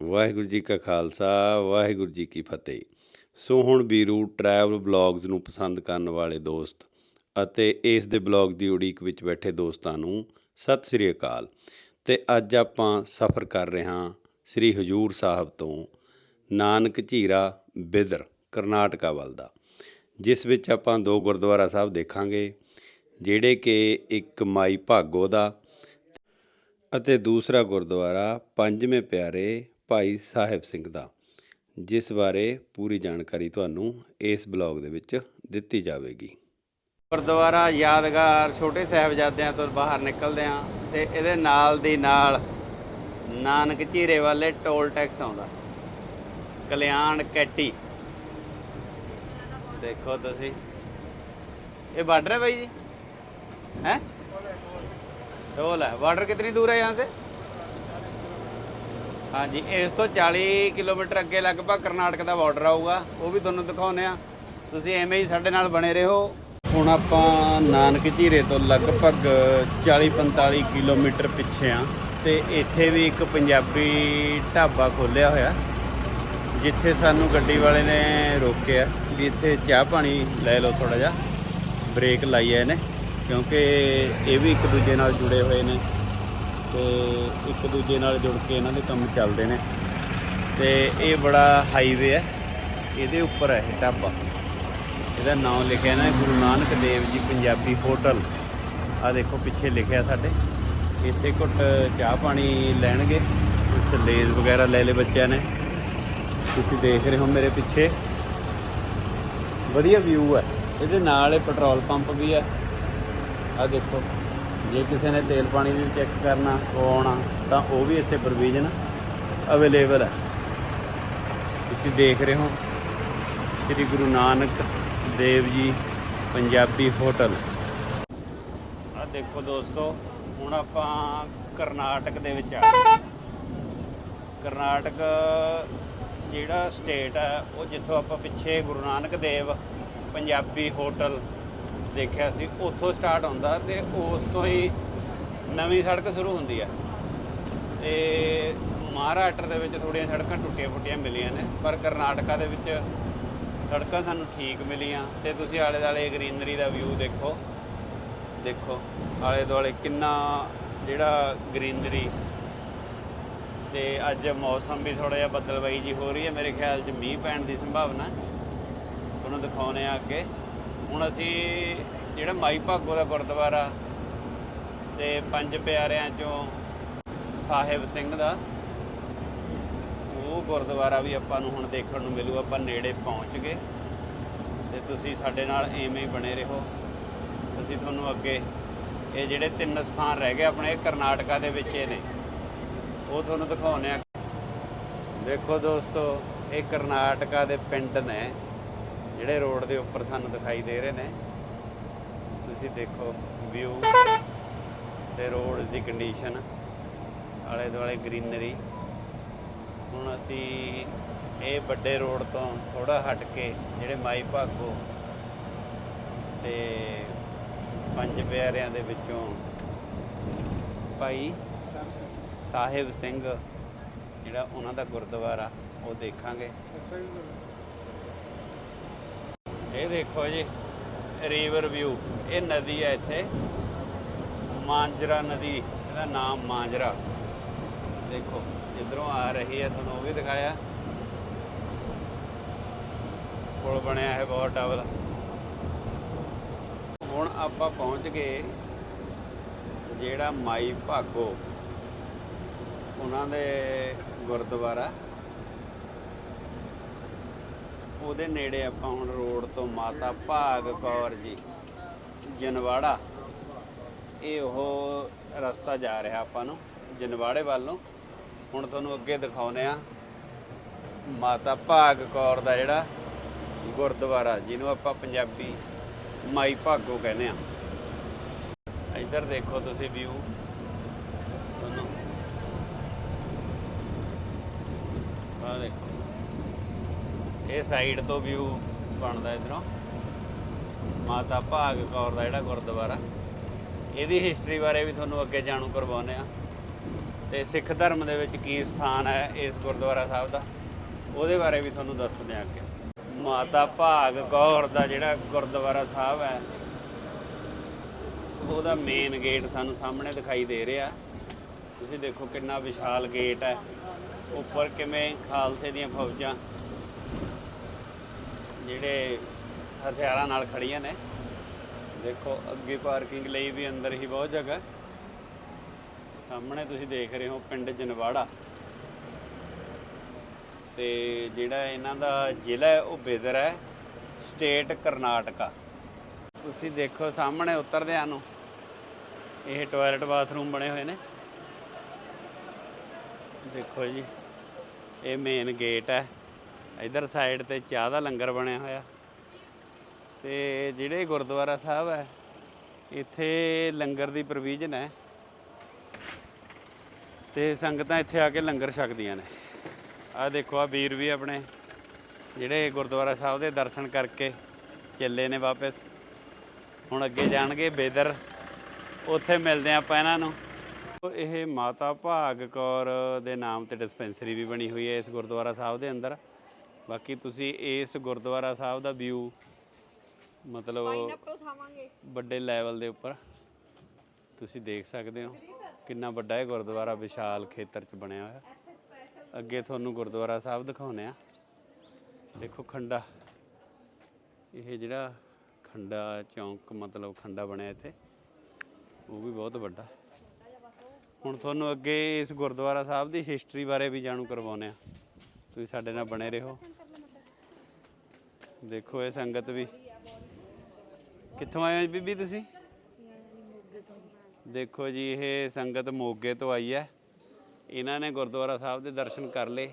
ਵਾਹਿਗੁਰੂ ਜੀ ਕਾ ਖਾਲਸਾ, ਵਾਹਿਗੁਰੂ ਜੀ ਕੀ ਫਤਿਹ। ਸੋ ਹੁਣ Veeru travel blogs ਨੂੰ ਪਸੰਦ ਕਰਨ ਵਾਲੇ ਦੋਸਤ ਅਤੇ ਇਸ ਦੇ ਬਲੌਗ ਦੀ ਉਡੀਕ ਵਿੱਚ ਬੈਠੇ ਦੋਸਤਾਂ ਨੂੰ ਸਤਿ ਸ੍ਰੀ ਅਕਾਲ। ਤੇ ਅੱਜ ਆਪਾਂ ਸਫ਼ਰ ਕਰ ਰਹੇ ਹਾਂ ਸ੍ਰੀ ਹਜੂਰ ਸਾਹਿਬ ਤੋਂ ਨਾਨਕ ਝੀਰਾ ਬਿਦਰ, ਕਰਨਾਟਕਾ ਵੱਲ ਦਾ, ਜਿਸ ਵਿੱਚ ਆਪਾਂ ਦੋ ਗੁਰਦੁਆਰਾ ਸਾਹਿਬ ਦੇਖਾਂਗੇ, ਜਿਹੜੇ ਕਿ ਇੱਕ ਮਾਈ ਭਾਗੋ ਦਾ ਅਤੇ ਦੂਸਰਾ ਗੁਰਦੁਆਰਾ ਪੰਜਵੇਂ ਪਿਆਰੇ ਭਾਈ ਸਾਹਿਬ ਸਿੰਘ ਦਾ, ਜਿਸ ਬਾਰੇ ਪੂਰੀ ਜਾਣਕਾਰੀ ਤੁਹਾਨੂੰ ਇਸ ਬਲੌਗ ਦੇ ਵਿੱਚ ਦਿੱਤੀ ਜਾਵੇਗੀ। ਗੁਰਦੁਆਰਾ ਯਾਦਗਾਰ ਛੋਟੇ ਸਹਿਬਜ਼ਾਦਿਆਂ ਤੋਂ ਬਾਹਰ ਨਿਕਲਦੇ ਆ ਤੇ ਇਹਦੇ ਨਾਲ ਦੀ ਨਾਲ ਨਾਨਕ ਝੀਰੇ ਵਾਲੇ ਟੋਲ ਟੈਕਸ ਆਉਂਦਾ। ਕਲਿਆਣ ਕੈਟੀ। ਦੇਖੋ ਤੁਸੀਂ। ਇਹ ਬਾਰਡਰ ਹੈ ਬਾਈ ਜੀ? ਹੈ? ਟੋਲ ਹੈ। ਬਾਰਡਰ ਕਿੰਨੀ ਦੂਰ ਹੈ ਯਹਾਂ ਹਾਂਜੀ, ਇਸ ਤੋਂ 40 ਕਿਲੋਮੀਟਰ ਅੱਗੇ ਲਗਭਗ ਕਰਨਾਟਕ ਦਾ ਬਾਰਡਰ ਆਊਗਾ, ਉਹ ਵੀ ਤੁਹਾਨੂੰ ਦਿਖਾਉਨੇ ਆ ਤੁਸੀਂ ਐਵੇਂ ਹੀ ਸਾਡੇ ਨਾਲ ਬਣੇ ਰਹੋ। ਹੁਣ ਆਪਾਂ ਨਾਨਕ ਝੀਰੇ ਤੋਂ ਲਗਭਗ 40-45 ਕਿਲੋਮੀਟਰ ਪਿੱਛੇ ਆ ਤੇ ਇੱਥੇ ਵੀ ਇੱਕ ਪੰਜਾਬੀ ਢਾਬਾ ਖੋਲਿਆ ਹੋਇਆ, ਜਿੱਥੇ ਸਾਨੂੰ ਗੱਡੀ ਵਾਲੇ ਨੇ ਰੋਕਿਆ ਵੀ ਇੱਥੇ ਚਾਹ ਪਾਣੀ ਲੈ ਲਓ ਥੋੜਾ ਜਿਹਾ ਬ੍ਰੇਕ ਲਾਈ ਹੈ ਇਹਨੇ, ਕਿਉਂਕਿ ਇਹ ਵੀ ਇੱਕ ਦੂਜੇ ਨਾਲ ਜੁੜੇ ਹੋਏ ਨੇ। ਤੇ ਇੱਕ ਦੂਜੇ ਨਾਲ ਜੁੜ ਕੇ ਇਹਨਾਂ ਦੇ ਕੰਮ ਚੱਲਦੇ ਨੇ। ਤੇ ਇਹ ਬੜਾ ਹਾਈਵੇ ਹੈ। ਇਹਦੇ ਉੱਪਰ ਹੈ ਇਹ ਢਾਬਾ। ਇਹਦਾ ਨਾਮ ਲਿਖਿਆ ਨਾ, ਗੁਰੂ ਨਾਨਕ ਦੇਵ ਜੀ ਪੰਜਾਬੀ ਹੋਟਲ। ਆ ਦੇਖੋ, ਪਿੱਛੇ ਲਿਖਿਆ ਸਾਡੇ। ਇੱਥੇ ਘੁੱਟ ਚਾਹ ਪਾਣੀ ਲੈਣਗੇ। ਕੁਝ ਲੇਜ਼ ਵਗੈਰਾ ਲੈ ਲਏ ਬੱਚਿਆਂ ਨੇ। ਤੁਸੀਂ ਦੇਖ ਰਹੇ ਹੋ ਮੇਰੇ ਪਿੱਛੇ। ਵਧੀਆ ਵਿਊ ਹੈ। ਇਹਦੇ ਨਾਲ ਇਹ ਪੈਟਰੋਲ ਪੰਪ ਵੀ ਹੈ। ਆ ਦੇਖੋ। ਜੇ ਕਿਸੇ ਨੇ ਤੇਲ ਪਾਣੀ ਵੀ ਚੈੱਕ ਕਰਨਾ ਪਵਾਉਣਾ ਤਾਂ ਉਹ ਵੀ ਇੱਥੇ ਪ੍ਰੋਵੀਜ਼ਨ ਅਵੇਲੇਬਲ ਹੈ। ਤੁਸੀਂ ਦੇਖ ਰਹੇ ਹੋ ਸ੍ਰੀ ਗੁਰੂ ਨਾਨਕ ਦੇਵ ਜੀ ਪੰਜਾਬੀ ਹੋਟਲ। ਆ ਦੇਖੋ ਦੋਸਤੋ, ਹੁਣ ਆਪਾਂ ਕਰਨਾਟਕ ਦੇ ਵਿੱਚ ਆ ਕਰਨਾਟਕ ਜਿਹੜਾ ਸਟੇਟ ਹੈ, ਉਹ ਜਿੱਥੋਂ ਆਪਾਂ ਪਿੱਛੇ ਗੁਰੂ ਨਾਨਕ ਦੇਵ ਪੰਜਾਬੀ ਹੋਟਲ ਦੇਖਿਆ ਸੀ, ਉੱਥੋਂ ਸਟਾਰਟ ਹੁੰਦਾ ਤੇ ਉਸ ਤੋਂ ਹੀ ਨਵੀਂ ਸੜਕ ਸ਼ੁਰੂ ਹੁੰਦੀ ਹੈ ਤੇ ਮਹਾਰਾਸ਼ਟਰ ਦੇ ਵਿੱਚ ਥੋੜੀਆਂ ਸੜਕਾਂ ਟੁੱਟੀਆਂ ਫੁੱਟੀਆਂ ਮਿਲੀਆਂ ਨੇ, ਪਰ ਕਰਨਾਟਕਾ ਦੇ ਵਿੱਚ ਸੜਕਾਂ ਸਾਨੂੰ ਠੀਕ ਮਿਲੀਆਂ। ਤੇ ਤੁਸੀਂ ਆਲੇ ਦਾਲੇ ਗ੍ਰੀਨਰੀ ਦਾ ਵਿਊ ਦੇਖੋ ਦੇਖੋ, ਆਲੇ ਦੁਆਲੇ ਕਿੰਨਾ ਜਿਹੜਾ ਗ੍ਰੀਨਰੀ ਤੇ ਅੱਜ ਮੌਸਮ ਵੀ ਥੋੜਾ ਜਿਹਾ ਬੱਦਲਬਾਈ ਜੀ ਹੋ ਰਹੀ ਹੈ, ਮੇਰੇ ਖਿਆਲ 'ਚ ਮੀਂਹ ਪੈਣ ਦੀ ਸੰਭਾਵਨਾ। ਹੈ। ਤੁਹਾਨੂੰ ਦਿਖਾਉਨੇ ਆ ਅੱਗੇ। ਹੁਣ ਅਸੀਂ ਜਿਹੜਾ ਮਾਈ ਭਾਗੋ ਦਾ ਗੁਰਦੁਆਰਾ ਤੇ ਪੰਜ ਪਿਆਰਿਆਂ ਚੋਂ ਸਾਹਿਬ ਸਿੰਘ ਦਾ, ਉਹ ਗੁਰਦੁਆਰਾ ਵੀ ਆਪਾਂ ਨੂੰ ਹੁਣ ਦੇਖਣ ਨੂੰ ਮਿਲੂ, ਆਪਾਂ ਨੇੜੇ ਪਹੁੰਚ ਗਏ। ਤੇ ਤੁਸੀਂ ਸਾਡੇ ਨਾਲ ਐਵੇਂ ਹੀ ਬਣੇ ਰਹੋ। ਅਸੀਂ ਤੁਹਾਨੂੰ ਅੱਗੇ ਇਹ ਜਿਹੜੇ ਤਿੰਨ ਸਥਾਨ ਰਹਿ ਗਏ ਆਪਣੇ ਕਰਨਾਟਕਾ ਦੇ ਵਿੱਚ ਇਹ ਨੇ, ਉਹ ਤੁਹਾਨੂੰ ਦਿਖਾਉਨੇ ਆ ਦੇਖੋ ਦੋਸਤੋ, ਇਹ ਕਰਨਾਟਕਾ ਦੇ ਪਿੰਡ ਨੇ। ਜਿਹੜੇ ਰੋਡ ਦੇ ਉੱਪਰ ਸਾਨੂੰ ਦਿਖਾਈ ਦੇ ਰਹੇ ਨੇ, ਤੁਸੀਂ ਦੇਖੋ ਵਿਊ ਤੇ ਰੋਡ ਦੀ ਕੰਡੀਸ਼ਨ ਆਲੇ ਦੁਆਲੇ ਗ੍ਰੀਨਰੀ ਹੁਣ ਅਸੀਂ ਇਹ ਵੱਡੇ ਰੋਡ ਤੋਂ ਥੋੜਾ ਹਟ ਕੇ ਜਿਹੜੇ ਮਾਈ ਭਾਗੋ ਤੇ ਪੰਜ ਪਿਆਰਿਆਂ ਦੇ ਵਿੱਚੋਂ ਭਾਈ ਸਾਹਿਬ ਸਿੰਘ, ਜਿਹੜਾ ਉਹਨਾਂ ਦਾ ਗੁਰਦੁਆਰਾ, ਉਹ ਦੇਖਾਂਗੇ। ਇਹ ਦੇਖੋ ਜੀ ਰਿਵਰ ਵਿਊ ਇਹ ਨਦੀ ਹੈ ਇੱਥੇ। ਮਾਂਜਰਾ ਨਦੀ, ਇਹਦਾ ਨਾਮ ਮਾਂਜਰਾ। ਦੇਖੋ ਇਧਰੋਂ ਆ ਰਹੀ ਹੈ, ਤੁਹਾਨੂੰ ਉਹ ਵੀ ਦਿਖਾਇਆ। ਪੁਲ ਬਣਿਆ ਹੈ ਬਹੁਤ ਡਬਲ। ਹੁਣ ਆਪਾਂ ਪਹੁੰਚ ਗਏ, ਜਿਹੜਾ ਮਾਈ ਭਾਗੋ, ਉਹਨਾਂ ਦੇ ਗੁਰਦੁਆਰਾ। ਉਹਦੇ ਨੇੜੇ ਆਪਾਂ ਹੁਣ ਰੋਡ ਤੋਂ ਮਾਤਾ ਭਾਗ ਕੌਰ ਜੀ, ਜਨਵਾੜਾ। ਇਹ ਉਹ ਰਸਤਾ ਜਾ ਰਿਹਾ ਆਪਾਂ ਨੂੰ, ਜਨਵਾੜੇ ਵੱਲ ਨੂੰ। ਹੁਣ ਤੁਹਾਨੂੰ ਅੱਗੇ ਦਿਖਾਉਨੇ ਆ ਮਾਤਾ ਭਾਗ ਕੌਰ ਦਾ ਜਿਹੜਾ ਗੁਰਦੁਆਰਾ, ਜਿਹਨੂੰ ਆਪਾਂ ਪੰਜਾਬੀ ਮਾਈ ਭਾਗੋ ਕਹਿੰਦੇ ਆ ਇੱਧਰ ਦੇਖੋ ਤੁਸੀਂ ਵਿਊ ਤੁਹਾਨੂੰ ਆ ਦੇਖੋ। ਇਹ ਸਾਈਡ ਤੋਂ ਵਿਊ ਬਣਦਾ ਇਧਰੋਂ। ਮਾਤਾ ਭਾਗ ਕੌਰ ਦਾ ਜਿਹੜਾ ਗੁਰਦੁਆਰਾ। ਇਹਦੀ ਹਿਸਟਰੀ ਬਾਰੇ ਵੀ ਤੁਹਾਨੂੰ ਅੱਗੇ ਜਾਣੂ ਕਰਵਾਉਂਦੇ ਆ ਤੇ ਸਿੱਖ ਧਰਮ ਦੇ ਵਿੱਚ ਕੀ ਸਥਾਨ ਹੈ ਇਸ ਗੁਰਦੁਆਰਾ ਸਾਹਿਬ ਦਾ, ਉਹਦੇ ਬਾਰੇ ਵੀ ਤੁਹਾਨੂੰ ਦੱਸਦੇ ਹਾਂ ਅੱਗੇ। ਮਾਤਾ ਭਾਗ ਕੌਰ ਦਾ ਜਿਹੜਾ ਗੁਰਦੁਆਰਾ ਸਾਹਿਬ ਹੈ, ਉਹਦਾ ਮੇਨ ਗੇਟ ਸਾਨੂੰ ਸਾਹਮਣੇ ਦਿਖਾਈ ਦੇ ਰਿਹਾ। ਤੁਸੀਂ ਦੇਖੋ ਕਿੰਨਾ ਵਿਸ਼ਾਲ ਗੇਟ ਹੈ। ਉੱਪਰ ਕਿਵੇਂ ਖਾਲਸੇ ਦੀਆਂ ਫੌਜਾਂ ਜਿਹੜੇ ਹਥਿਆਰਾਂ ਨਾਲ ਖੜੀਆਂ ਨੇ। ਦੇਖੋ, ਅੱਗੇ ਪਾਰਕਿੰਗ ਲਈ ਵੀ ਅੰਦਰ ਹੀ ਬਹੁਤ ਜਗ੍ਹਾ ਸਾਹਮਣੇ ਤੁਸੀਂ ਦੇਖ ਰਹੇ ਹੋ ਪਿੰਡ ਜਨਵਾੜਾ। ਤੇ ਜਿਹੜਾ ਇਹਨਾਂ ਦਾ ਜ਼ਿਲ੍ਹਾ ਹੈ, ਉਹ ਬੇਦਰ ਹੈ, ਸਟੇਟ ਕਰਨਾਟਕਾ। ਤੁਸੀਂ ਦੇਖੋ ਸਾਹਮਣੇ ਉਤਰਦਿਆਂ ਨੂੰ। ਇਹ ਟਾਇਲਟ ਬਾਥਰੂਮ ਬਣੇ ਹੋਏ ਨੇ। ਦੇਖੋ ਜੀ, ਇਹ ਮੇਨ ਗੇਟ ਹੈ। ਇਧਰ ਸਾਈਡ ਤੇ ਚਾਹ ਦਾ ਲੰਗਰ ਬਣਿਆ ਹੋਇਆ। ਤੇ ਜਿਹੜੇ ਗੁਰਦੁਆਰਾ ਸਾਹਿਬ ਹੈ, ਇੱਥੇ ਲੰਗਰ ਦੀ ਪ੍ਰੋਵੀਜ਼ਨ ਹੈ। ਤੇ ਸੰਗਤਾਂ ਇੱਥੇ ਆ ਕੇ ਲੰਗਰ ਛਕਦੀਆਂ ਨੇ। ਆ ਦੇਖੋ ਆ ਵੀਰ ਵੀ ਆਪਣੇ ਜਿਹੜੇ ਗੁਰਦੁਆਰਾ ਸਾਹਿਬ ਦੇ ਦਰਸ਼ਨ ਕਰਕੇ ਚੱਲੇ ਨੇ ਵਾਪਸ। ਹੁਣ ਅੱਗੇ ਜਾਣਗੇ ਬੇਦਰ। ਉੱਥੇ ਮਿਲਦੇ ਆਪਾਂ ਇਹਨਾਂ ਨੂੰ। ਇਹ ਮਾਤਾ ਭਾਗ ਕੌਰ ਦੇ ਨਾਮ ਤੇ ਡਿਸਪੈਂਸਰੀ ਵੀ ਬਣੀ ਹੋਈ ਹੈ ਇਸ ਗੁਰਦੁਆਰਾ ਸਾਹਿਬ ਦੇ ਅੰਦਰ। ਬਾਕੀ ਤੁਸੀਂ ਇਸ ਗੁਰਦੁਆਰਾ ਸਾਹਿਬ ਦਾ ਵਿਊ ਮਤਲਬ ਵੱਡੇ ਲੈਵਲ ਦੇ ਉੱਪਰ ਤੁਸੀਂ ਦੇਖ ਸਕਦੇ ਹੋ ਕਿੰਨਾ ਵੱਡਾ ਇਹ ਗੁਰਦੁਆਰਾ ਵਿਸ਼ਾਲ ਖੇਤਰ 'ਚ ਬਣਿਆ ਹੋਇਆ। ਅੱਗੇ ਤੁਹਾਨੂੰ ਗੁਰਦੁਆਰਾ ਸਾਹਿਬ ਦਿਖਾਉਨੇ ਆ ਦੇਖੋ ਖੰਡਾ ਇਹ ਜਿਹੜਾ ਖੰਡਾ ਚੌਂਕ ਮਤਲਬ ਖੰਡਾ ਬਣਿਆ ਇੱਥੇ ਉਹ ਵੀ ਬਹੁਤ ਵੱਡਾ। ਹੁਣ ਤੁਹਾਨੂੰ ਅੱਗੇ ਇਸ ਗੁਰਦੁਆਰਾ ਸਾਹਿਬ ਦੀ ਹਿਸਟਰੀ ਬਾਰੇ ਵੀ ਜਾਣੂ ਕਰਵਾਉਨੇ ਆ ਤੁਸੀਂ ਸਾਡੇ ਨਾਲ ਬਣੇ ਰਹੋ। ਦੇਖੋ ਇਹ ਸੰਗਤ ਵੀ। ਕਿੱਥੋਂ ਆਏ ਹੋ ਬੀਬੀ ਤੁਸੀਂ? ਦੇਖੋ ਜੀ, ਇਹ ਸੰਗਤ ਮੋਗੇ ਤੋਂ ਆਈ ਹੈ। ਇਹਨਾਂ ਨੇ ਗੁਰਦੁਆਰਾ ਸਾਹਿਬ ਦੇ ਦਰਸ਼ਨ ਕਰ ਲਏ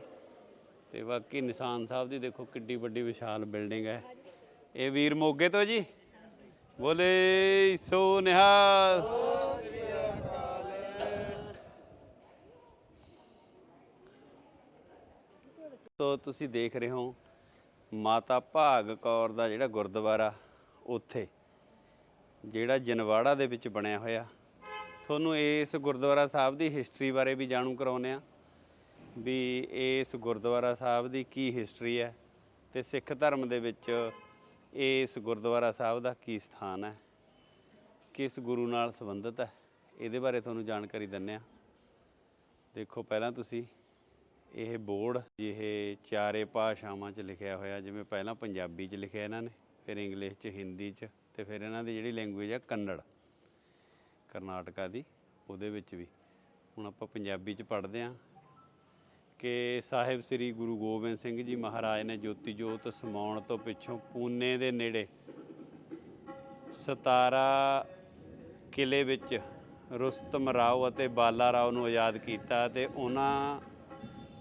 ਤੇ ਬਾਕੀ ਨਿਸ਼ਾਨ ਸਾਹਿਬ ਦੀ ਦੇਖੋ ਕਿੱਡੀ ਵੱਡੀ ਵਿਸ਼ਾਲ ਬਿਲਡਿੰਗ ਹੈ। ਇਹ ਵੀਰ ਮੋਗੇ ਤੋਂ ਜੀ। ਬੋਲੇ, ਸੋ ਨਿਹਾਲ। ਤੋ ਤੁਸੀਂ ਦੇਖ ਰਹੇ ਹੋ ਮਾਤਾ ਭਾਗ ਕੌਰ ਦਾ ਜਿਹੜਾ ਗੁਰਦੁਆਰਾ ਉੱਥੇ, ਜਿਹੜਾ ਜਨਵਾੜਾ ਦੇ ਵਿੱਚ ਬਣਿਆ ਹੋਇਆ। ਤੁਹਾਨੂੰ ਇਸ ਗੁਰਦੁਆਰਾ ਸਾਹਿਬ ਦੀ ਹਿਸਟਰੀ ਬਾਰੇ ਵੀ ਜਾਣੂ ਕਰਾਉਨੇ ਆ ਵੀ ਇਸ ਗੁਰਦੁਆਰਾ ਸਾਹਿਬ ਦੀ ਕੀ ਹਿਸਟਰੀ ਹੈ ਤੇ ਸਿੱਖ ਧਰਮ ਦੇ ਵਿੱਚ ਇਸ ਗੁਰਦੁਆਰਾ ਸਾਹਿਬ ਦਾ ਕੀ ਸਥਾਨ ਹੈ, ਕਿਸ ਗੁਰੂ ਨਾਲ ਸੰਬੰਧਿਤ ਹੈ, ਇਹਦੇ ਬਾਰੇ ਤੁਹਾਨੂੰ ਜਾਣਕਾਰੀ ਦਿੰਨੇ ਆ ਦੇਖੋ, ਪਹਿਲਾਂ ਤੁਸੀਂ ਇਹ ਬੋਰਡ ਜਿਹੇ ਚਾਰੇ ਭਾਸ਼ਾਵਾਂ 'ਚ ਲਿਖਿਆ ਹੋਇਆ, ਜਿਵੇਂ ਪਹਿਲਾਂ ਪੰਜਾਬੀ 'ਚ ਲਿਖਿਆ ਇਹਨਾਂ ਨੇ, ਫਿਰ ਇੰਗਲਿਸ਼ 'ਚ, ਹਿੰਦੀ 'ਚ ਤੇ ਫਿਰ ਇਹਨਾਂ ਦੀ ਜਿਹੜੀ ਲੈਂਗੁਏਜ ਆ ਕੰਨੜ, ਕਰਨਾਟਕਾ ਦੀ, ਉਹਦੇ ਵਿੱਚ ਵੀ। ਹੁਣ ਆਪਾਂ ਪੰਜਾਬੀ 'ਚ ਪੜ੍ਹਦੇ ਹਾਂ ਕਿ ਸਾਹਿਬ ਸ੍ਰੀ ਗੁਰੂ ਗੋਬਿੰਦ ਸਿੰਘ ਜੀ ਮਹਾਰਾਜ ਨੇ ਜੋਤੀ ਜੋਤ ਸਮਾਉਣ ਤੋਂ ਪਿੱਛੋਂ ਪੂਨੇ ਦੇ ਨੇੜੇ 17 ਕਿਲੇ ਵਿੱਚ ਰੁਸਤਮ ਰਾਓ ਅਤੇ ਬਾਲਾ ਰਾਓ ਨੂੰ ਆਜ਼ਾਦ ਕੀਤਾ ਤੇ ਉਹਨਾਂ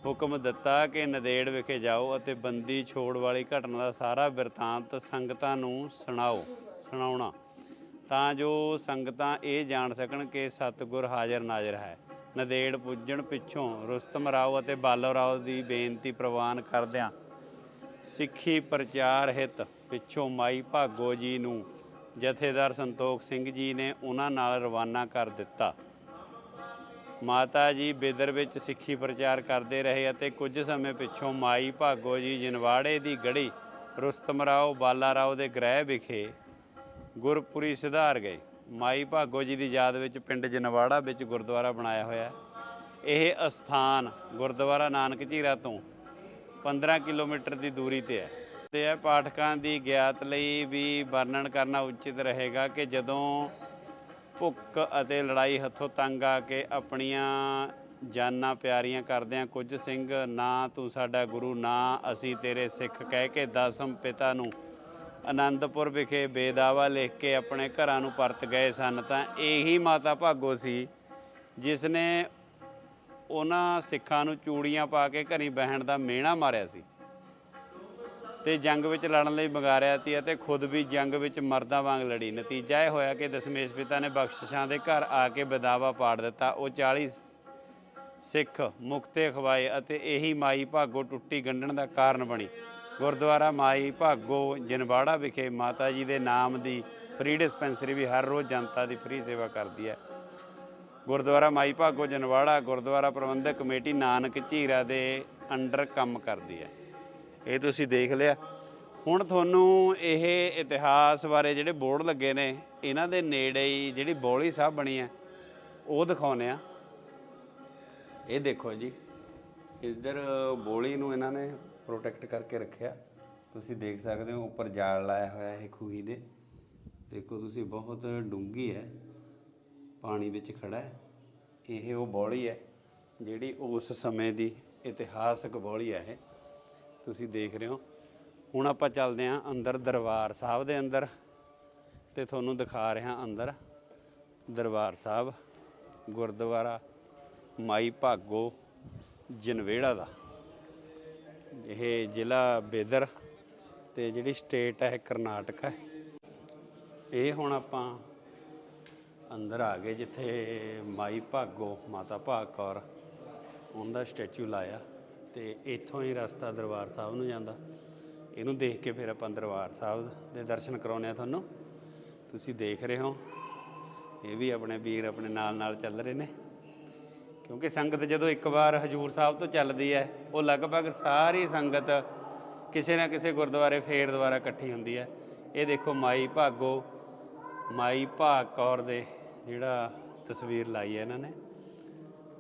ਹੁਕਮ ਦਿੱਤਾ ਕਿ ਨਦੇੜ ਵਿਖੇ ਜਾਓ ਅਤੇ ਬੰਦੀ ਛੋੜ ਵਾਲੀ ਘਟਨਾ ਦਾ ਸਾਰਾ ਬਿਰਤਾਂਤ ਸੰਗਤਾਂ ਨੂੰ ਸੁਣਾਓ, ਸੁਣਾਉਣਾ। ਤਾਂ ਜੋ ਸੰਗਤਾਂ ਇਹ ਜਾਣ ਸਕਣ ਕਿ ਸਤਿਗੁਰ ਹਾਜ਼ਰ ਨਾਜ਼ਰ ਹੈ। ਨਦੇੜ ਪੁੱਜਣ ਪਿੱਛੋਂ ਰੁਸਤਮ ਰਾਓ ਅਤੇ ਬਾਲੋ ਰਾਓ ਦੀ ਬੇਨਤੀ ਪ੍ਰਵਾਨ ਕਰਦਿਆਂ ਸਿੱਖੀ ਪ੍ਰਚਾਰ ਹਿਤ ਪਿੱਛੋਂ ਮਾਈ ਭਾਗੋ ਜੀ ਨੂੰ ਜਥੇਦਾਰ ਸੰਤੋਖ ਸਿੰਘ ਜੀ ਨੇ ਉਹਨਾਂ ਨਾਲ ਰਵਾਨਾ ਕਰ ਦਿੱਤਾ। ਮਾਤਾ ਜੀ ਬੇਦਰ ਵਿੱਚ ਸਿੱਖੀ ਪ੍ਰਚਾਰ ਕਰਦੇ ਰਹੇ ਅਤੇ ਕੁਝ ਸਮੇਂ ਪਿੱਛੋਂ ਮਾਈ ਭਾਗੋ ਜੀ ਜਨਵਾੜੇ ਦੀ ਗੜੀ ਰੁਸਤਮ ਰਾਓ ਬਾਲਾ ਰਾਓ ਦੇ ਗ੍ਰਹਿ ਵਿਖੇ ਗੁਰਪੁਰੀ ਸੁਧਾਰ ਗਏ। ਮਾਈ ਭਾਗੋ ਜੀ ਦੀ ਯਾਦ ਵਿੱਚ ਪਿੰਡ ਜਨਵਾੜਾ ਵਿੱਚ ਗੁਰਦੁਆਰਾ ਬਣਾਇਆ ਹੋਇਆ ਇਹ ਅਸਥਾਨ ਗੁਰਦੁਆਰਾ ਨਾਨਕ ਝੀਰਾ ਤੋਂ 15 ਕਿਲੋਮੀਟਰ ਦੀ ਦੂਰੀ ਤੇ ਹੈ। ਤੇ ਇਹ ਪਾਠਕਾਂ ਦੀ ਗਿਆਤ ਲਈ ਵੀ ਵਰਣਨ ਕਰਨਾ ਉਚਿਤ ਰਹੇਗਾ ਕਿ ਜਦੋਂ ਭੁੱਖ ਅਤੇ ਲੜਾਈ ਹੱਥੋਂ ਤੰਗ ਆ ਕੇ ਆਪਣੀਆਂ ਜਾਨਾਂ ਪਿਆਰੀਆਂ ਕਰਦਿਆਂ ਕੁਝ ਸਿੰਘ, ਨਾ ਤੂੰ ਸਾਡਾ ਗੁਰੂ, ਨਾ ਅਸੀਂ ਤੇਰੇ ਸਿੱਖ, ਕਹਿ ਕੇ ਦਸਮ ਪਿਤਾ ਨੂੰ ਆਨੰਦਪੁਰ ਵਿਖੇ ਬੇਦਾਵਾ ਲਿਖ ਕੇ ਆਪਣੇ ਘਰਾਂ ਨੂੰ ਪਰਤ ਗਏ ਸਨ। ਤਾਂ ਇਹੀ ਮਾਤਾ ਭਾਗੋ ਸੀ ਜਿਸ ਨੇ ਉਹਨਾਂ ਸਿੱਖਾਂ ਨੂੰ ਚੂੜੀਆਂ ਪਾ ਕੇ ਘਰੀ ਬਹਿਣ ਦਾ ਮਿਹਣਾ ਮਾਰਿਆ ਸੀ। ਤੇ ਜੰਗ ਵਿੱਚ ਲੜਨ ਲਈ ਮੰਗਾਰਿਆ ਸੀ ਅਤੇ ਖੁਦ ਵੀ ਜੰਗ ਵਿੱਚ ਮਰਦਾਂ ਵਾਂਗ ਲੜੀ। ਨਤੀਜਾ ਇਹ ਹੋਇਆ ਕਿ ਦਸ਼ਮੇਸ਼ ਪਿਤਾ ਨੇ ਬਖਸ਼ਿਸ਼ਾਂ ਦੇ ਘਰ ਆ ਕੇ ਬਦਾਵਾ ਪਾੜ ਦਿੱਤਾ। ਉਹ 40 ਸਿੱਖ ਮੁਕਤੇ ਖਵਾਏ ਅਤੇ ਇਹੀ ਮਾਈ ਭਾਗੋ ਟੁੱਟੀ ਗੰਢਣ ਦਾ ਕਾਰਨ ਬਣੀ। ਗੁਰਦੁਆਰਾ ਮਾਈ ਭਾਗੋ ਜਨਵਾੜਾ ਵਿਖੇ ਮਾਤਾ ਜੀ ਦੇ ਨਾਮ ਦੀ ਫ੍ਰੀ ਡਿਸਪੈਂਸਰੀ ਵੀ ਹਰ ਰੋਜ਼ ਜਨਤਾ ਦੀ ਫ੍ਰੀ ਸੇਵਾ ਕਰਦੀ ਹੈ। ਗੁਰਦੁਆਰਾ ਮਾਈ ਭਾਗੋ ਜਨਵਾੜਾ ਗੁਰਦੁਆਰਾ ਪ੍ਰਬੰਧਕ ਕਮੇਟੀ ਨਾਨਕ ਝੀਰਾ ਦੇ ਅੰਡਰ ਕੰਮ ਕਰਦੀ ਹੈ। ਇਹ ਤੁਸੀਂ ਦੇਖ ਲਿਆ। ਹੁਣ ਤੁਹਾਨੂੰ ਇਹ ਇਤਿਹਾਸ ਬਾਰੇ ਜਿਹੜੇ ਬੋਰਡ ਲੱਗੇ ਨੇ, ਇਹਨਾਂ ਦੇ ਨੇੜੇ ਹੀ ਜਿਹੜੀ ਬੋਲੀ ਸਾਹਿਬ ਬਣੀ ਹੈ, ਉਹ ਦਿਖਾਉਨੇ ਆ ਇਹ ਦੇਖੋ ਜੀ, ਇੱਧਰ ਬੋਲੀ ਨੂੰ ਇਹਨਾਂ ਨੇ ਪ੍ਰੋਟੈਕਟ ਕਰਕੇ ਰੱਖਿਆ। ਤੁਸੀਂ ਦੇਖ ਸਕਦੇ ਹੋ, ਉੱਪਰ ਜਾਲ ਲਾਇਆ ਹੋਇਆ ਹੈ ਖੂਹੀ ਦੇ। ਦੇਖੋ ਤੁਸੀਂ, ਬਹੁਤ ਡੂੰਗੀ ਹੈ, ਪਾਣੀ ਵਿੱਚ ਖੜਾ ਹੈ। ਇਹ ਉਹ ਬੋਲੀ ਹੈ, ਜਿਹੜੀ ਉਸ ਸਮੇਂ ਦੀ ਇਤਿਹਾਸਕ ਬੋਲੀ ਹੈ ਇਹ। ਤੁਸੀਂ ਦੇਖ ਰਹੇ ਹੋ। ਹੁਣ ਆਪਾਂ ਚੱਲਦੇ ਹਾਂ ਅੰਦਰ ਦਰਬਾਰ ਸਾਹਿਬ ਦੇ ਅੰਦਰ ਤੇ ਤੁਹਾਨੂੰ ਦਿਖਾ ਰਿਹਾ ਅੰਦਰ ਦਰਬਾਰ ਸਾਹਿਬ, ਗੁਰਦੁਆਰਾ ਮਾਈ ਭਾਗੋ ਜਨਵੇੜਾ ਦਾ। ਇਹ ਜ਼ਿਲ੍ਹਾ ਬੇਦਰ ਤੇ ਜਿਹੜੀ ਸਟੇਟ ਹੈ ਕਰਨਾਟਕ ਹੈ। ਇਹ ਹੁਣ ਆਪਾਂ ਅੰਦਰ ਆ ਗਏ ਜਿੱਥੇ ਮਾਈ ਭਾਗੋ, ਮਾਤਾ ਭਾਗ ਕੌਰ ਉਹਨਾਂ ਦਾ ਸਟੈਚੂ ਲਾਇਆ। ਤੇ ਇੱਥੋਂ ਹੀ ਰਸਤਾ ਦਰਬਾਰ ਸਾਹਿਬ ਨੂੰ ਜਾਂਦਾ। ਇਹਨੂੰ ਦੇਖ ਕੇ ਫਿਰ ਆਪਾਂ ਦਰਬਾਰ ਸਾਹਿਬ ਦੇ ਦਰਸ਼ਨ ਕਰਾਉਨੇ ਆ ਤੁਹਾਨੂੰ। ਤੁਸੀਂ ਦੇਖ ਰਹੇ ਹੋ, ਇਹ ਵੀ ਆਪਣੇ ਵੀਰ ਆਪਣੇ ਨਾਲ ਨਾਲ ਚੱਲ ਰਹੇ ਨੇ। ਕਿਉਂਕਿ ਸੰਗਤ ਜਦੋਂ ਇੱਕ ਵਾਰ ਹਜੂਰ ਸਾਹਿਬ ਤੋਂ ਚੱਲਦੀ ਹੈ, ਉਹ ਲਗਭਗ ਸਾਰੀ ਸੰਗਤ ਕਿਸੇ ਨਾ ਕਿਸੇ ਗੁਰਦੁਆਰੇ ਫੇਰ ਦੁਆਰਾ ਇਕੱਠੀ ਹੁੰਦੀ ਹੈ। ਇਹ ਦੇਖੋ ਮਾਈ ਭਾਗੋ, ਮਾਈ ਭਾਗ ਕੌਰ ਦੇ ਜਿਹੜਾ ਤਸਵੀਰ ਲਾਈ ਹੈ ਇਹਨਾਂ ਨੇ।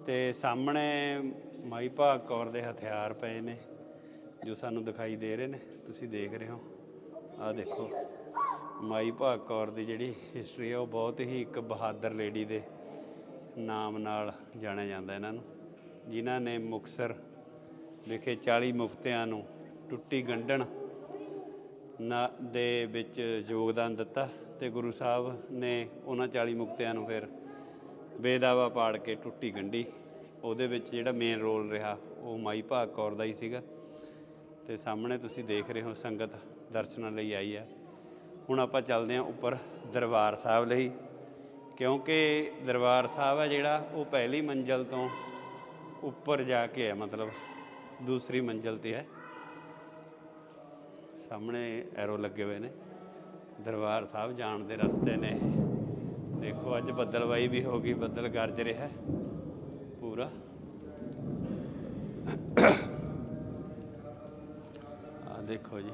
ਤੇ ਸਾਹਮਣੇ ਮਾਈ ਭਾਗ ਕੌਰ ਦੇ ਹਥਿਆਰ ਪਏ ਨੇ, ਜੋ ਸਾਨੂੰ ਦਿਖਾਈ ਦੇ ਰਹੇ ਨੇ, ਤੁਸੀਂ ਦੇਖ ਰਹੇ ਹੋ। ਆਹ ਦੇਖੋ, ਮਾਈ ਭਾਗ ਕੌਰ ਦੀ ਜਿਹੜੀ ਹਿਸਟਰੀ ਹੈ ਉਹ ਬਹੁਤ ਹੀ ਇੱਕ ਬਹਾਦਰ ਲੇਡੀ ਦੇ ਨਾਮ ਨਾਲ ਜਾਣਿਆ ਜਾਂਦਾ ਇਹਨਾਂ ਨੂੰ, ਜਿਨ੍ਹਾਂ ਨੇ ਮੁਕਸਰ ਵਿਖੇ 40 ਮੁਕਤਿਆਂ ਨੂੰ ਟੁੱਟੀ ਗੰਢਣ ਨਾ, ਦੇ ਵਿੱਚ ਯੋਗਦਾਨ ਦਿੱਤਾ ਤੇ ਗੁਰੂ ਸਾਹਿਬ ਨੇ ਉਹਨਾਂ 40 ਮੁਕਤਿਆਂ ਨੂੰ ਫਿਰ ਬੇਦਾਵਾ ਪਾੜ ਕੇ ਟੁੱਟੀ ਗੰਢੀ। ਉਹਦੇ ਵਿੱਚ ਜਿਹੜਾ ਮੇਨ ਰੋਲ ਰਿਹਾ, ਉਹ ਮਾਈ ਭਾਗ ਕੌਰ ਦਾ ਹੀ ਸੀਗਾ। ਤੇ ਸਾਹਮਣੇ ਤੁਸੀਂ ਦੇਖ ਰਹੇ ਹੋ ਸੰਗਤ ਦਰਸ਼ਨਾਂ ਲਈ ਆਈ ਹੈ। ਹੁਣ ਆਪਾਂ ਚੱਲਦੇ ਹਾਂ ਉੱਪਰ ਦਰਬਾਰ ਸਾਹਿਬ ਲਈ, ਕਿਉਂਕਿ ਦਰਬਾਰ ਸਾਹਿਬ ਹੈ ਜਿਹੜਾ, ਉਹ ਪਹਿਲੀ ਮੰਜ਼ਲ ਤੋਂ ਉੱਪਰ ਜਾ ਕੇ ਹੈ, ਮਤਲਬ ਦੂਸਰੀ ਮੰਜ਼ਲ ਤੇ ਹੈ। ਸਾਹਮਣੇ ਐਰੋ ਲੱਗੇ ਹੋਏ ਨੇ। ਦਰਬਾਰ ਸਾਹਿਬ ਜਾਣ ਦੇ ਰਸਤੇ ਨੇ ਦੇਖੋ ਅੱਜ ਬੱਦਲਵਾਈ ਵੀ ਹੋ ਗਈ ਬੱਦਲ ਗਰਜ ਰਿਹਾ ਪੂਰਾ। ਆ ਦੇਖੋ ਜੀ।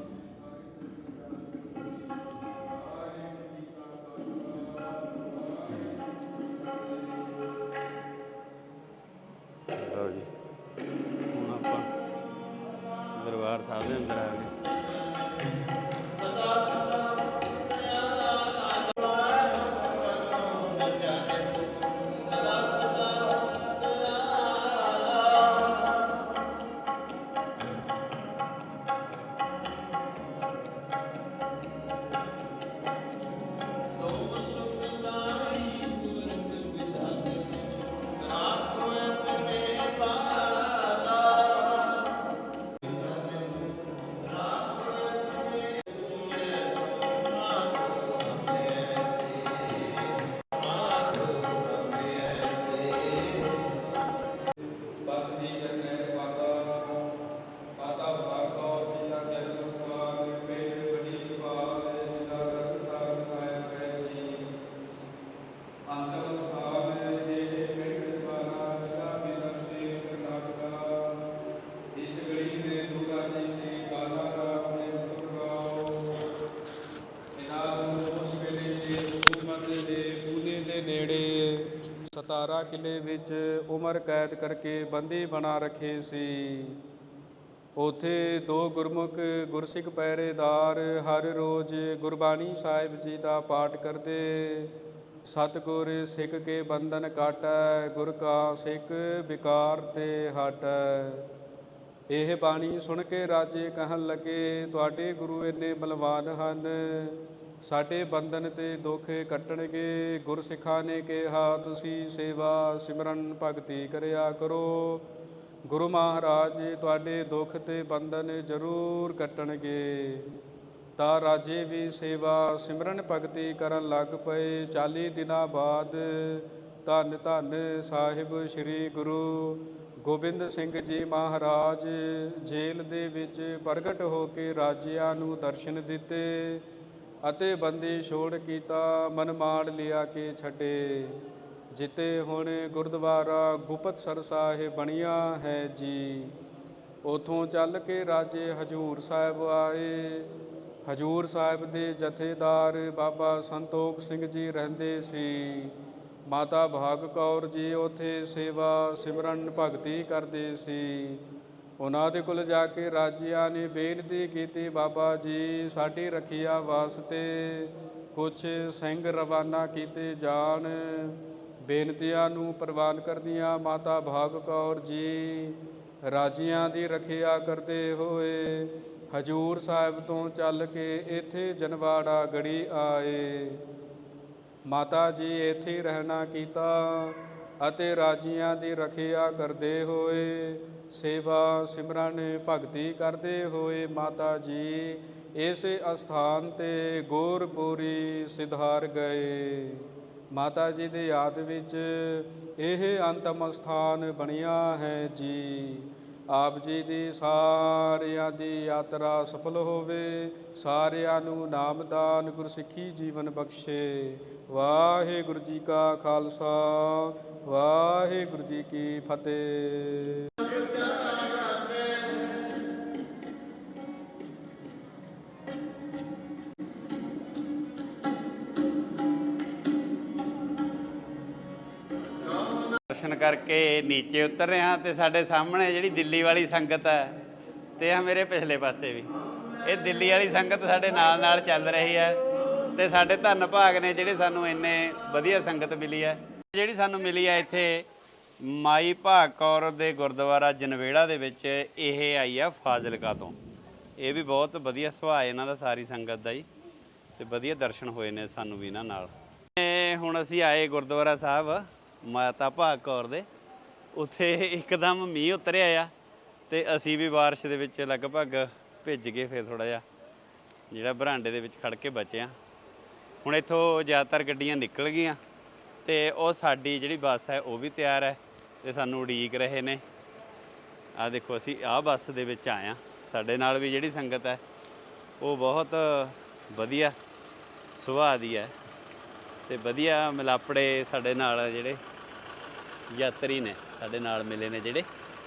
17 ਕਿਲੇ ਵਿੱਚ ਉਮਰ ਕੈਦ ਕਰਕੇ ਬੰਦੀ ਬਣਾ ਰੱਖੇ ਸੀ। ਉਥੇ ਦੋ ਗੁਰਮੁਖ ਗੁਰਸਿੱਖ ਪਹਿਰੇਦਾਰ ਹਰ ਰੋਜ਼ ਗੁਰਬਾਣੀ ਸਾਹਿਬ ਜੀ ਦਾ ਪਾਠ ਕਰਦੇ। ਸਤਿਗੁਰ ਸਿੱਖ ਕੇ ਬੰਧਨ ਕਾਟੈ, ਗੁਰ ਕਾ ਸਿੱਖ ਵਿਕਾਰ ਤੇ ਹਟੈ। ਇਹ ਬਾਣੀ ਸੁਣ ਕੇ ਰਾਜੇ ਕਹਿਣ ਲੱਗੇ, ਤੁਹਾਡੇ ਗੁਰੂ ਇੰਨੇ ਬਲਵਾਨ ਹਨ ਸਾਡੇ ਬੰਧਨ ਤੇ ਦੁੱਖ ਕੱਟਣਗੇ, ਗੁਰਸਿੱਖਾਂ ਨੇ ਕਿਹਾ, ਤੁਸੀਂ ਸੇਵਾ ਸਿਮਰਨ ਭਗਤੀ ਕਰਿਆ ਕਰੋ। ਗੁਰੂ ਮਹਾਰਾਜ, ਤੁਹਾਡੇ ਦੁੱਖ ਤੇ ਬੰਧਨ ਜ਼ਰੂਰ ਕੱਟਣਗੇ। ਤਾਂ ਰਾਜੇ ਵੀ ਸੇਵਾ ਸਿਮਰਨ ਭਗਤੀ ਕਰਨ ਲੱਗ ਪਏ। 40 ਦਿਨਾਂ ਬਾਅਦ ਧੰਨ ਧੰਨ ਸਾਹਿਬ ਸ੍ਰੀ ਗੁਰੂ ਗੋਬਿੰਦ ਸਿੰਘ ਜੀ ਮਹਾਰਾਜ ਜੇਲ੍ਹ ਦੇ ਵਿੱਚ ਪ੍ਰਗਟ ਹੋ ਕੇ ਰਾਜਿਆਂ ਨੂੰ ਦਰਸ਼ਨ ਦਿੱਤੇ। ਅਤੇ ਬੰਦੀ ਛੋੜ ਕੀਤਾ ਮਨਮਾਨ ਲਿਆ ਕੇ ਛੱਡੇ। ਜਿਤੇ ਹੁਣ ਗੁਰਦੁਆਰਾ ਗੁਪਤ ਸਰ ਸਾਹਿਬ ਬਣਿਆ ਹੈ ਜੀ। ਉਥੋਂ ਚੱਲ ਕੇ ਰਾਜੇ ਹਜੂਰ ਸਾਹਿਬ ਆਏ। ਹਜੂਰ ਸਾਹਿਬ ਦੇ ਜਥੇਦਾਰ ਬਾਬਾ ਸੰਤੋਖ ਸਿੰਘ ਜੀ ਰਹਿੰਦੇ ਸੀ। ਮਾਤਾ ਭਾਗ ਕੌਰ ਜੀ ਉਥੇ ਸੇਵਾ ਸਿਮਰਨ ਭਗਤੀ ਕਰਦੇ ਸੀ। ਉਹਨਾਂ ਦੇ ਕੋਲ ਜਾ ਕੇ ਰਾਜਿਆਂ ਨੇ ਬੇਨਤੀ ਕੀਤੀ, ਬਾਬਾ ਜੀ, ਸਾਡੀ ਰੱਖਿਆ ਵਾਸਤੇ ਕੁਝ ਸਿੰਘ ਰਵਾਨਾ ਕੀਤੇ ਜਾਣ। ਬੇਨਤੀਆਂ ਨੂੰ ਪ੍ਰਵਾਨ ਕਰਦੀਆਂ ਮਾਤਾ ਭਾਗ ਕੌਰ ਜੀ, ਰਾਜਿਆਂ ਦੀ ਰੱਖਿਆ ਕਰਦੇ ਹੋਏ ਹਜੂਰ ਸਾਹਿਬ ਤੋਂ ਚੱਲ ਕੇ ਇੱਥੇ ਜਨਵਾੜਾ ਗੜੀ ਆਏ। ਮਾਤਾ ਜੀ, ਇੱਥੇ ਰਹਿਣਾ ਕੀਤਾ ਅਤੇ ਰਾਜੀਆਂ ਦੀ ਰੱਖਿਆ ਕਰਦੇ ਹੋਏ ਸੇਵਾ ਸਿਮਰਨ ਭਗਤੀ ਕਰਦੇ ਹੋਏ ਮਾਤਾ ਜੀ, ਇਸੇ ਅਸਥਾਨ ਤੇ ਗੋਰਪੂਰੀ ਸਿਧਾਰ ਗਏ। ਮਾਤਾ ਜੀ ਦੇ ਯਾਦ ਵਿੱਚ ਇਹ ਅੰਤਮ ਸਥਾਨ ਬਣਿਆ ਹੈ ਜੀ। ਆਪ ਜੀ ਦੀ ਸਾਰਿਆਂ ਦੀ ਯਾਤਰਾ ਸਫਲ ਹੋਵੇ, ਸਾਰਿਆਂ ਨੂੰ ਨਾਮਦਾਨ ਗੁਰਸਿੱਖੀ ਜੀਵਨ ਬਖਸ਼ੇ। ਵਾਹਿਗੁਰੂ ਜੀ ਕਾ ਖਾਲਸਾ, ਵਾਹਿਗੁਰੂ ਜੀ ਕੀ ਫਤਿਹ। ਦਰਸ਼ਨ ਕਰਕੇ ਨੀਚੇ ਉਤਰ ਰਿਹਾ ਹਾਂ ਤੇ ਸਾਡੇ ਸਾਹਮਣੇ ਜਿਹੜੀ ਦਿੱਲੀ ਵਾਲੀ ਸੰਗਤ ਹੈ ਤੇ ਆ ਮੇਰੇ ਪਿਛਲੇ ਪਾਸੇ ਵੀ। ਇਹ ਦਿੱਲੀ ਵਾਲੀ ਸੰਗਤ ਸਾਡੇ ਨਾਲ ਨਾਲ ਚੱਲ ਰਹੀ ਹੈ ਤੇ ਸਾਡੇ ਧੰਨ ਭਾਗ ਨੇ ਜਿਹੜੇ ਸਾਨੂੰ ਇੰਨੇ ਵਧੀਆ ਸੰਗਤ ਮਿਲੀ ਹੈ। ਜਿਹੜੀ ਸਾਨੂੰ ਮਿਲੀ ਹੈ ਇੱਥੇ ਮਾਈ ਭਾਗ ਕੌਰ ਦੇ ਗੁਰਦੁਆਰਾ ਜਨਵੇੜਾ ਦੇ ਵਿੱਚ ਇਹ ਆਈ ਆ ਫਾਜ਼ਿਲਕਾ ਤੋਂ। ਇਹ ਵੀ ਬਹੁਤ ਵਧੀਆ ਸੁਭਾਅ ਇਹਨਾਂ ਦਾ ਸਾਰੀ ਸੰਗਤ ਦਾ ਜੀ। ਤੇ ਵਧੀਆ ਦਰਸ਼ਨ ਹੋਏ ਨੇ ਸਾਨੂੰ ਵੀ ਇਹਨਾਂ ਨਾਲ। ਹੁਣ ਅਸੀਂ ਆਏ ਗੁਰਦੁਆਰਾ ਸਾਹਿਬ, ਮਾਤਾ ਭਾਗ ਕੌਰ ਦੇ। ਉੱਥੇ ਇੱਕਦਮ ਮੀਂਹ ਉਤਰਿਆ ਆ ਤੇ ਅਸੀਂ ਵੀ ਬਾਰਿਸ਼ ਦੇ ਵਿੱਚ ਲਗਭਗ ਭਿੱਜ ਗਏ ਫਿਰ ਥੋੜਾ ਜਿਹਾ, ਜਿਹੜਾ ਬਰਾਂਡੇ ਦੇ ਵਿੱਚ ਖੜ ਕੇ ਬਚਿਆ ਹੁਣ ਇੱਥੋਂ ਜ਼ਿਆਦਾਤਰ ਗੱਡੀਆਂ ਨਿਕਲ ਗਈਆਂ ਤੇ ਉਹ ਸਾਡੀ ਜਿਹੜੀ ਬੱਸ ਹੈ ਉਹ ਵੀ ਤਿਆਰ ਹੈ। ਤੇ ਸਾਨੂੰ ਉਡੀਕ ਰਹੇ ਨੇ। ਆ ਦੇਖੋ, ਅਸੀਂ ਆਹ ਬੱਸ ਦੇ ਵਿੱਚ ਆਏ ਆ ਸਾਡੇ ਨਾਲ ਵੀ ਜਿਹੜੀ ਸੰਗਤ ਹੈ, ਉਹ ਬਹੁਤ ਵਧੀਆ ਸੁਭਾਅ ਦੀ ਹੈ ਤੇ ਵਧੀਆ ਮਿਲਾਪੜੇ ਸਾਡੇ ਨਾਲ ਜਿਹੜੇ ਯਾਤਰੀ ਨੇ, ਸਾਡੇ ਨਾਲ ਮਿਲੇ ਨੇ ਜਿਹੜੇ।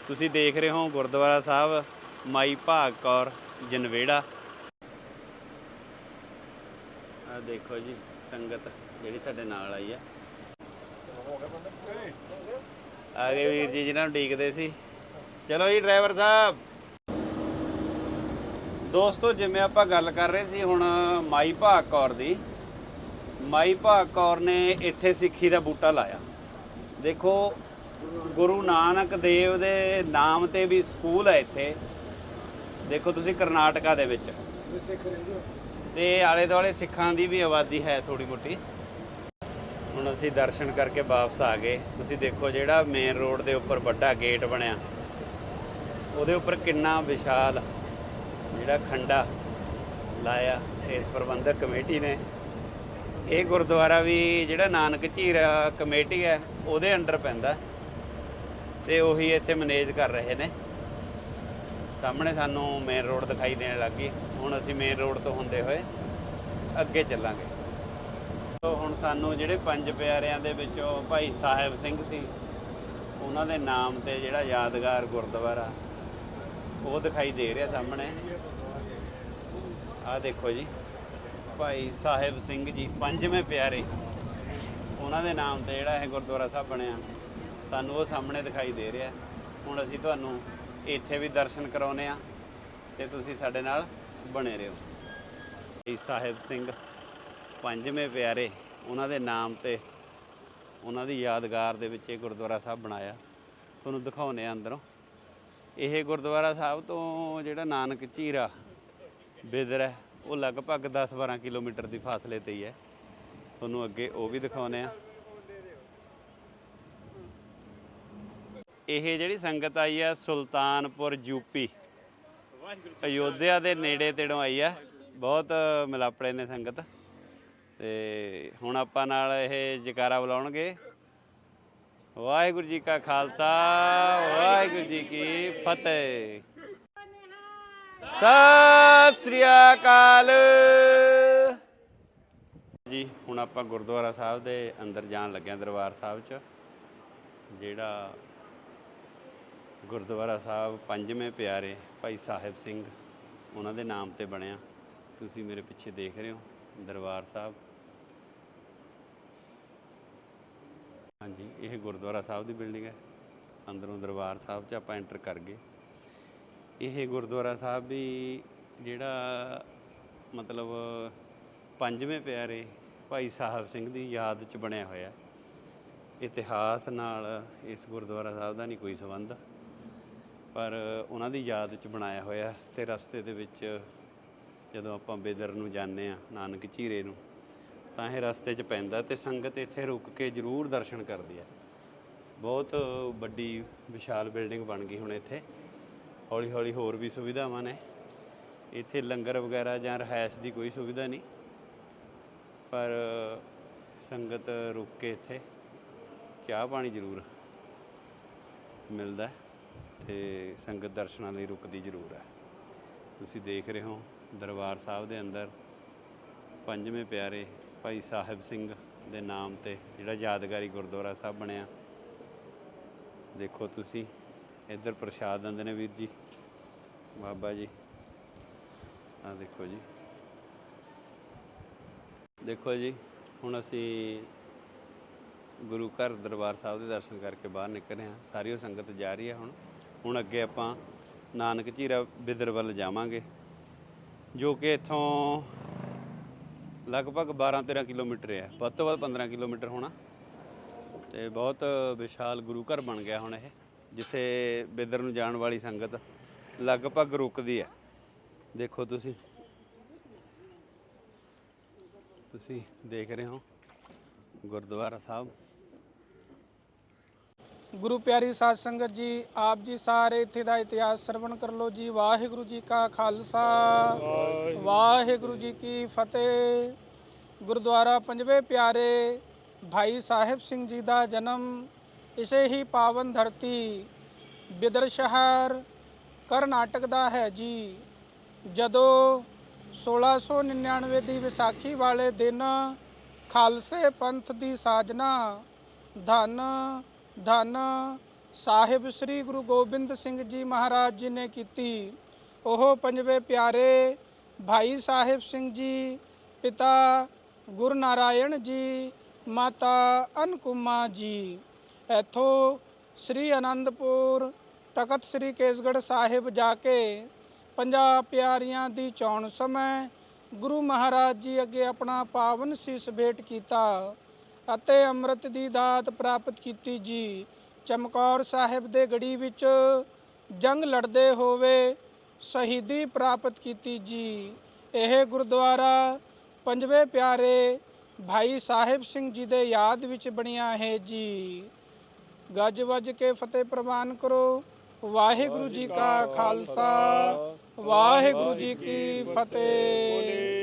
ਤੁਸੀਂ ਦੇਖ ਰਹੇ ਹੋ ਗੁਰਦੁਆਰਾ ਸਾਹਿਬ, ਮਾਈ ਭਾਗ ਕੌਰ, ਜਨਵੇੜਾ। ਆ ਦੇਖੋ ਜੀ, ਸੰਗਤ ਜਿਹੜੀ ਸਾਡੇ ਨਾਲ ਆਈ ਹੈ। ਆ ਗਏ ਵੀਰ ਜੀ ਜਿਹਨਾਂ ਨੂੰ ਡੀਕਦੇ ਸੀ। ਚਲੋ ਜੀ ਡਰਾਈਵਰ ਸਾਹਿਬ। ਦੋਸਤੋ ਜਿਵੇਂ ਆਪਾਂ ਗੱਲ ਕਰ ਰਹੇ ਸੀ ਹੁਣ ਮਾਈ ਭਾਗ ਕੌਰ ਦੀ ਮਾਈ ਭਾਗ ਕੌਰ ਨੇ ਇੱਥੇ ਸਿੱਖੀ ਦਾ ਬੂਟਾ ਲਾਇਆ। ਦੇਖੋ ਗੁਰੂ ਨਾਨਕ ਦੇਵ ਦੇ ਨਾਮ ਤੇ ਵੀ ਸਕੂਲ ਹੈ ਇੱਥੇ। ਦੇਖੋ ਤੁਸੀਂ ਕਰਨਾਟਕਾ ਦੇ ਵਿੱਚ। ਤੇ ਆਲੇ ਦੁਆਲੇ ਸਿੱਖਾਂ ਦੀ ਵੀ ਆਬਾਦੀ ਹੈ ਥੋੜੀ ਮੋਟੀ। ਹੁਣ ਅਸੀਂ ਦਰਸ਼ਨ ਕਰਕੇ ਵਾਪਸ ਆ ਗਏ। ਤੁਸੀਂ ਦੇਖੋ ਜਿਹੜਾ ਮੇਨ ਰੋਡ ਦੇ ਉੱਪਰ ਵੱਡਾ ਗੇਟ ਬਣਿਆ। ਉਹਦੇ ਉੱਪਰ ਕਿੰਨਾ ਵਿਸ਼ਾਲ ਜਿਹੜਾ ਖੰਡਾ ਲਾਇਆ। ਇਸ ਪ੍ਰਬੰਧਕ ਕਮੇਟੀ ਨੇ। ਇਹ ਗੁਰਦੁਆਰਾ ਵੀ ਜਿਹੜਾ ਨਾਨਕ ਝੀਰਾ ਕਮੇਟੀ ਹੈ, ਉਹਦੇ ਅੰਡਰ ਪੈਂਦਾ। ਤੇ ਉਹੀ ਇੱਥੇ ਮੈਨੇਜ ਕਰ ਰਹੇ ਨੇ। ਸਾਹਮਣੇ ਸਾਨੂੰ ਮੇਨ ਰੋਡ ਦਿਖਾਈ ਦੇਣ ਲੱਗੀ ਹੁਣ ਅਸੀਂ ਮੇਨ ਰੋਡ ਤੋਂ ਹੁੰਦੇ ਹੋਏ ਅੱਗੇ ਚੱਲਾਂਗੇ। ਹੁਣ ਸਾਨੂੰ ਜਿਹੜੇ ਪੰਜ ਪਿਆਰਿਆਂ ਦੇ ਵਿੱਚੋਂ ਭਾਈ ਸਾਹਿਬ ਸਿੰਘ ਸੀ, ਉਹਨਾਂ ਦੇ ਨਾਮ ਤੇ ਜਿਹੜਾ ਯਾਦਗਾਰ ਗੁਰਦੁਆਰਾ, ਉਹ ਦਿਖਾਈ ਦੇ ਰਿਹਾ ਸਾਹਮਣੇ। ਆਹ ਦੇਖੋ ਜੀ, ਭਾਈ ਸਾਹਿਬ ਸਿੰਘ ਜੀ, ਪੰਜਵੇਂ ਪਿਆਰੇ। ਉਹਨਾਂ ਦੇ ਨਾਮ ਤੇ ਜਿਹੜਾ ਇਹ ਗੁਰਦੁਆਰਾ ਸਾਹਿਬ ਬਣਿਆ, ਸਾਨੂੰ ਉਹ ਸਾਹਮਣੇ ਦਿਖਾਈ ਦੇ ਰਿਹਾ। ਹੁਣ ਅਸੀਂ ਤੁਹਾਨੂੰ ਇੱਥੇ ਵੀ ਦਰਸ਼ਨ ਕਰਾਉਨੇ ਆ ਤੇ ਤੁਸੀਂ ਸਾਡੇ ਨਾਲ ਬਣੇ ਰਹੋ। ਭਾਈ ਸਾਹਿਬ ਸਿੰਘ। ਪੰਜਵੇਂ ਪਿਆਰੇ ਉਹਨਾਂ ਦੇ ਨਾਮ ਤੇ ਉਹਨਾਂ ਦੀ ਯਾਦਗਾਰ ਦੇ ਵਿੱਚ ਇਹ ਗੁਰਦੁਆਰਾ ਸਾਹਿਬ ਬਣਾਇਆ। ਤੁਹਾਨੂੰ ਦਿਖਾਉਨੇ ਆ ਅੰਦਰੋਂ। ਇਹ ਗੁਰਦੁਆਰਾ ਸਾਹਿਬ ਤੋਂ ਜਿਹੜਾ ਨਾਨਕ ਝੀਰਾ ਬਿਦਰ ਹੈ ਉਹ ਲਗਭਗ 10-12 ਕਿਲੋਮੀਟਰ ਦੀ ਫਾਸਲੇ ਤੇ ਹੀ ਹੈ। ਤੁਹਾਨੂੰ ਅੱਗੇ ਉਹ ਵੀ ਦਿਖਾਉਨੇ ਆ ਇਹ ਜਿਹੜੀ ਸੰਗਤ ਆਈ ਆ ਸੁਲਤਾਨਪੁਰ ਯੂਪੀ ਅਯੋਧਿਆ ਦੇ ਨੇੜੇ ਤੇੜੋਂ ਆਈ ਆ ਬਹੁਤ ਮਿਲਾਪੜੇ ਨੇ ਸੰਗਤ। ਤੇ ਹੁਣ ਆਪਾਂ ਨਾਲ ਇਹ ਜਕਾਰਾ ਬੁਲਾਉਣਗੇ। ਵਾਹਿਗੁਰੂ ਜੀ ਕਾ ਖਾਲਸਾ, ਵਾਹਿਗੁਰੂ ਜੀ ਕੀ ਫਤਿਹ। ਸਤਿ ਸ੍ਰੀ ਅਕਾਲ। ਜੀ, ਹੁਣ ਆਪਾਂ ਗੁਰਦੁਆਰਾ ਸਾਹਿਬ ਦੇ ਅੰਦਰ ਜਾਣ ਲੱਗਿਆ ਦਰਬਾਰ ਸਾਹਿਬ 'ਚ, ਜਿਹੜਾ ਗੁਰਦੁਆਰਾ ਸਾਹਿਬ ਪੰਜਵੇਂ ਪਿਆਰੇ ਭਾਈ ਸਾਹਿਬ ਸਿੰਘ, ਉਹਨਾਂ ਦੇ ਨਾਮ ਤੇ ਬਣਿਆ। ਤੁਸੀਂ ਮੇਰੇ ਪਿੱਛੇ ਦੇਖ ਰਹੇ ਹੋ ਦਰਬਾਰ ਸਾਹਿਬ। ਹਾਂਜੀ, ਇਹ ਗੁਰਦੁਆਰਾ ਸਾਹਿਬ ਦੀ ਬਿਲਡਿੰਗ ਹੈ। ਅੰਦਰੋਂ ਦਰਬਾਰ ਸਾਹਿਬ 'ਚ ਆਪਾਂ ਐਂਟਰ ਕਰ ਗਏ। ਇਹ ਗੁਰਦੁਆਰਾ ਸਾਹਿਬ ਵੀ ਜਿਹੜਾ ਮਤਲਬ ਪੰਜਵੇਂ ਪਿਆਰੇ ਭਾਈ ਸਾਹਿਬ ਸਿੰਘ ਦੀ ਯਾਦ 'ਚ ਬਣਿਆ ਹੋਇਆ। ਇਤਿਹਾਸ ਨਾਲ ਇਸ ਗੁਰਦੁਆਰਾ ਸਾਹਿਬ ਦਾ ਨਹੀਂ ਕੋਈ ਸੰਬੰਧ। ਪਰ ਉਹਨਾਂ ਦੀ ਯਾਦ 'ਚ ਬਣਾਇਆ ਹੋਇਆ ਤੇ ਰਸਤੇ ਦੇ ਵਿੱਚ ਜਦੋਂ ਆਪਾਂ ਬੇਦਰ ਨੂੰ ਜਾਂਦੇ ਆ ਨਾਨਕ ਝੀਰੇ ਨੂੰ ਤਾਂ ਇਹ ਰਸਤੇ 'ਚ ਪੈਂਦਾ ਤੇ ਸੰਗਤ ਇੱਥੇ ਰੁਕ ਕੇ ਜ਼ਰੂਰ ਦਰਸ਼ਨ ਕਰਦੀ ਹੈ। ਬਹੁਤ ਵੱਡੀ, ਵਿਸ਼ਾਲ ਬਿਲਡਿੰਗ ਬਣ ਗਈ ਹੁਣ ਇੱਥੇ। ਹੌਲੀ ਹੌਲੀ ਹੋਰ ਵੀ ਸੁਵਿਧਾਵਾਂ ਨੇ। ਇੱਥੇ ਲੰਗਰ ਵਗੈਰਾ ਜਾਂ ਰਹਿائش ਦੀ ਕੋਈ ਸੁਵਿਧਾ ਨਹੀਂ। ਪਰ ਸੰਗਤ ਰੁਕ ਕੇ ਇੱਥੇ ਚਾਹ ਪਾਣੀ ਜ਼ਰੂਰ ਮਿਲਦਾ ਤੇ ਸੰਗਤ ਦਰਸ਼ਨਾਂ ਲਈ ਰੁਕਦੀ ਜ਼ਰੂਰ ਹੈ। ਤੁਸੀਂ ਦੇਖ ਰਹੇ ਹੋ ਦਰਬਾਰ ਸਾਹਿਬ ਦੇ ਅੰਦਰ ਪੰਜਵੇਂ ਪਿਆਰੇ ਭਾਈ ਸਾਹਿਬ ਸਿੰਘ ਦੇ ਨਾਮ ਤੇ ਜਿਹੜਾ ਯਾਦਗਾਰੀ ਗੁਰਦੁਆਰਾ ਸਾਹਿਬ ਬਣਿਆ। ਦੇਖੋ ਤੁਸੀਂ, ਇੱਧਰ ਪ੍ਰਸ਼ਾਦ ਦਿੰਦੇ ਨੇ ਵੀਰ ਜੀ। ਬਾਬਾ ਜੀ ਆ ਦੇਖੋ ਜੀ। ਦੇਖੋ ਜੀ, ਹੁਣ ਅਸੀਂ ਗੁਰੂ ਘਰ ਦਰਬਾਰ ਸਾਹਿਬ ਦੇ ਦਰਸ਼ਨ ਕਰਕੇ ਬਾਹਰ ਨਿਕਲ ਰਹੇ ਹਾਂ। ਸਾਰੀ ਉਹ ਸੰਗਤ ਜਾ ਰਹੀ ਹੈ ਹੁਣ। ਹੁਣ ਅੱਗੇ ਆਪਾਂ ਨਾਨਕ ਝੀਰਾ ਬਿਦਰ ਵੱਲ ਜਾਵਾਂਗੇ। ਜੋ ਕਿ ਇੱਥੋਂ ਲਗਭਗ 12-13 ਕਿਲੋਮੀਟਰ ਹੈ। ਵੱਧ ਤੋਂ ਵੱਧ 15 ਕਿਲੋਮੀਟਰ ਹੋਣਾ। ਤੇ ਬਹੁਤ ਵਿਸ਼ਾਲ ਗੁਰੂ ਘਰ ਬਣ ਗਿਆ ਹੁਣ ਇਹ, ਜਿੱਥੇ ਬਿਦਰ ਨੂੰ ਜਾਣ ਵਾਲੀ ਸੰਗਤ ਲਗਭਗ ਰੁਕਦੀ ਹੈ। ਦੇਖੋ ਤੁਸੀਂ। ਤੁਸੀਂ ਦੇਖ ਰਹੇ ਹੋ ਗੁਰਦੁਆਰਾ ਸਾਹਿਬ। ਗੁਰੂ ਪਿਆਰੀ ਸਾਧ ਸੰਗਤ ਜੀ ਆਪ ਜੀ ਸਾਰੇ ਇੱਥੇ ਦਾ ਇਤਿਹਾਸ ਸਰਵਣ ਕਰ ਲਓ ਜੀ। ਵਾਹਿਗੁਰੂ ਜੀ ਕਾ ਖਾਲਸਾ। ਵਾਹਿਗੁਰੂ। ਜੀ ਕੀ ਫਤਿਹ। ਗੁਰਦੁਆਰਾ ਪੰਜਵੇਂ ਪਿਆਰੇ ਭਾਈ ਸਾਹਿਬ ਸਿੰਘ ਜੀ ਦਾ ਜਨਮ। ਇਸੇ ਹੀ ਪਾਵਨ ਧਰਤੀ ਬਿਦਰ ਸ਼ਹਿਰ ਕਰਨਾਟਕ ਦਾ ਹੈ ਜੀ। ਜਦੋਂ 1699 ਦੀ ਵਿਸਾਖੀ ਵਾਲੇ ਦਿਨ ਖਾਲਸੇ ਪੰਥ ਦੀ ਸਾਜਨਾ ਧੰਨ ਧਨ ਸਾਹਿਬ ਸ੍ਰੀ ਗੁਰੂ ਗੋਬਿੰਦ ਸਿੰਘ ਜੀ ਮਹਾਰਾਜ ਜੀ ਨੇ ਕੀਤੀ। ਉਹ ਪੰਜਵੇਂ ਪਿਆਰੇ ਭਾਈ ਸਾਹਿਬ ਸਿੰਘ ਜੀ, ਪਿਤਾ ਗੁਰੂ ਨਾਰਾਇਣ ਜੀ, ਮਾਤਾ ਅਨਕੁਮਾ ਜੀ। ਇੱਥੋਂ ਸ੍ਰੀ ਅਨੰਦਪੁਰ ਤਖਤ ਸ੍ਰੀ ਕੇਸਗੜ੍ਹ ਸਾਹਿਬ ਜਾ ਕੇ ਪੰਜਾਂ ਪਿਆਰੀਆਂ ਦੀ ਚੋਣ ਸਮੇਂ ਗੁਰੂ ਮਹਾਰਾਜ ਜੀ ਅੱਗੇ ਆਪਣਾ ਪਾਵਨ ਸੀਸ ਭੇਟ ਕੀਤਾ। ਅਤੇ ਅੰਮ੍ਰਿਤ ਦੀ ਦਾਤ ਪ੍ਰਾਪਤ ਕੀਤੀ ਜੀ। ਚਮਕੌਰ ਸਾਹਿਬ ਦੇ ਗੜੀ ਵਿੱਚ ਜੰਗ ਲੜਦੇ ਹੋਵੇ ਸ਼ਹੀਦੀ ਪ੍ਰਾਪਤ ਕੀਤੀ ਜੀ। ਇਹ ਗੁਰਦੁਆਰਾ ਪੰਜਵੇਂ ਪਿਆਰੇ ਭਾਈ ਸਾਹਿਬ ਸਿੰਘ ਜੀ ਦੇ ਯਾਦ ਵਿੱਚ ਬਣਿਆ ਹੈ ਜੀ। ਗੱਜ ਵੱਜ ਕੇ ਫਤਿਹ ਪ੍ਰਵਾਨ ਕਰੋ। ਵਾਹਿਗੁਰੂ ਜੀ ਕਾ ਖਾਲਸਾ ਵਾਹਿਗੁਰੂ ਜੀ ਕੀ ਫਤਿਹ।